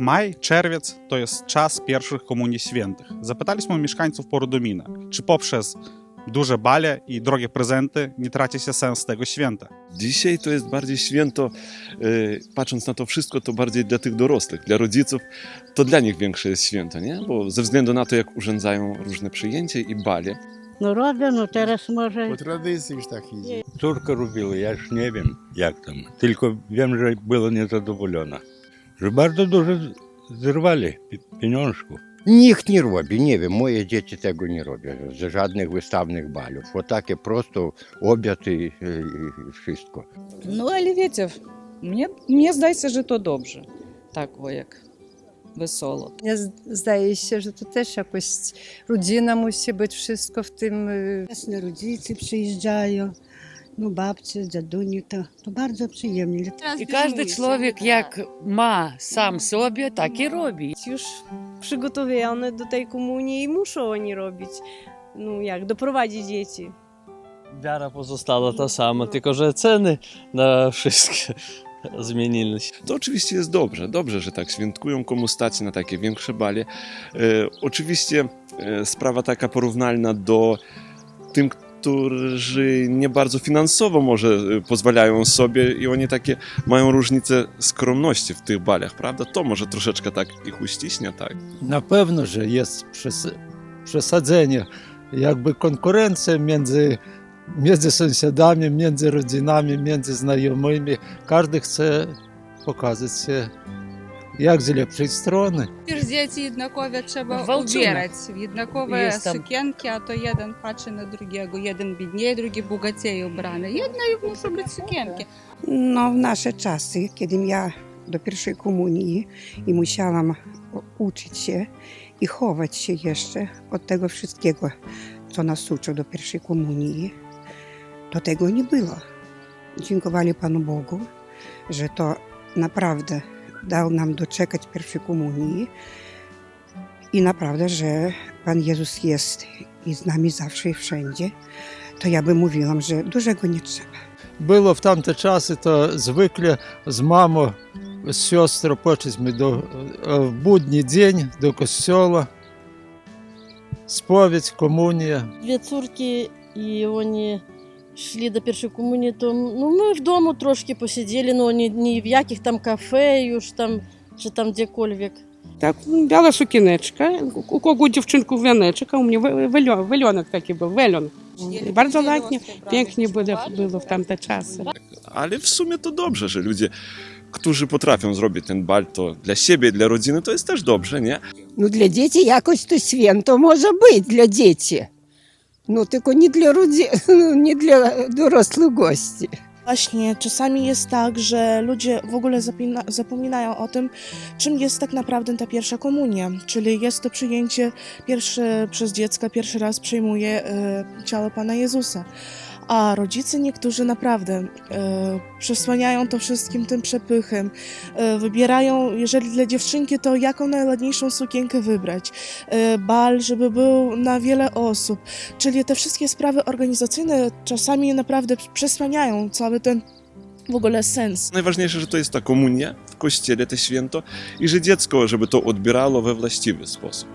Maj, czerwiec to jest czas pierwszych komunii świętych. Zapytaliśmy mieszkańców Porudumina, czy poprzez duże bale i drogie prezenty nie traci się sens tego święta. Dzisiaj to jest bardziej święto, y, patrząc na to wszystko, to bardziej dla tych dorosłych, dla rodziców, to dla nich większe jest święto, nie? Bo ze względu na to, jak urządzają różne przyjęcia i balie. No robią, no teraz może... Po tradycji już tak idzie. Córka robiła, ja już nie wiem jak tam, tylko wiem, że była niezadowolona. Że bardzo dużo zerwali pi- pieniążków. Nikt nie robi, nie wiem, moje dzieci tego nie robią, z żadnych wystawnych balów. Отаке просто обід і, і, і wszystko. Ну, але wiecie, мені, мені здається, що то добре. Так, о, як весело. Мені з- здається, що тут теж якось родина мусить бути wszystko в тим. е, Jasne, rodzice przyjeżdżają, no babcie, dziaduniu, to, to bardzo przyjemnie. I każdy człowiek jak ma sam sobie, tak i robi. Już przygotowane do tej komunii i muszą oni robić. No jak, doprowadzić dzieci. Wiara pozostała ta sama, tylko że ceny na wszystkie zmienili się. To oczywiście jest dobrze, dobrze, że tak świętkują komu stać na takie większe balie. Oczywiście sprawa taka porównalna do tym, którzy nie bardzo finansowo może e, pozwalają sobie i oni takie mają różnicę skromności w tych balach, prawda? To może troszeczkę tak ich uściśnie, tak? Na pewno, że jest przes- przesadzenie, jakby konkurencja między, między sąsiadami, między rodzinami, między znajomymi. Każdy chce pokazać się jak z lepszej strony. Ж діти однакові треба Gwałcone. ubierać. Jednakowe Jest tam- sukienki, a to jeden patrzy na drugiego. Jeden biedniej, drugi bogaciej ubrany. Jednak muszą być sukienki. No w nasze czasy, kiedy ja do pierwszej komunii i musiałam uczyć się i chować się jeszcze od tego wszystkiego, co nas uczył do pierwszej komunii, to tego nie było. Dziękowali Panu Bogu, że to naprawdę dał nam doczekać pierwszej komunii. I naprawdę, że Pan Jezus jest i z nami zawsze i wszędzie, to ja bym mówiła, że dużego nie trzeba. Było w tamte czasy, to zwykle z mamą, z siostrą poszliśmy do, e, w budni dzień do kościoła, spowiedź, komunia. Dwie córki i oni йшли до першої комунії, то ну, ми вдома трошки посиділи, ну ні, ні в яких там кафе, już там, чи там де-кольвік. Так, біла сукінечка, у кого дівчинку венечок, а у мене вельон, вельонок такий був, вельон. Bardzo ładnie, pięknie było, było w tamte czasy. Ale w sumie to dobrze, że ludzie, którzy potrafią zrobić ten bal, to dla siebie, dla rodziny, to jest też dobrze, nie? Ну, для дітей якось то свято може бути для дітей. No tylko nie dla ludzi, nie dla dorosłych gości. Właśnie, czasami jest tak, że ludzie w ogóle zapina, zapominają o tym, czym jest tak naprawdę ta pierwsza komunia, czyli jest to przyjęcie pierwsze przez dziecka, pierwszy raz przyjmuje y, ciało Pana Jezusa. A rodzice niektórzy naprawdę e, przesłaniają to wszystkim tym przepychem. E, wybierają, jeżeli dla dziewczynki, to jaką najładniejszą sukienkę wybrać. E, bal, żeby był na wiele osób. Czyli te wszystkie sprawy organizacyjne czasami naprawdę przesłaniają cały ten w ogóle sens. Najważniejsze, że to jest ta komunia w kościele, to święto i że dziecko, żeby to odbierało we właściwy sposób.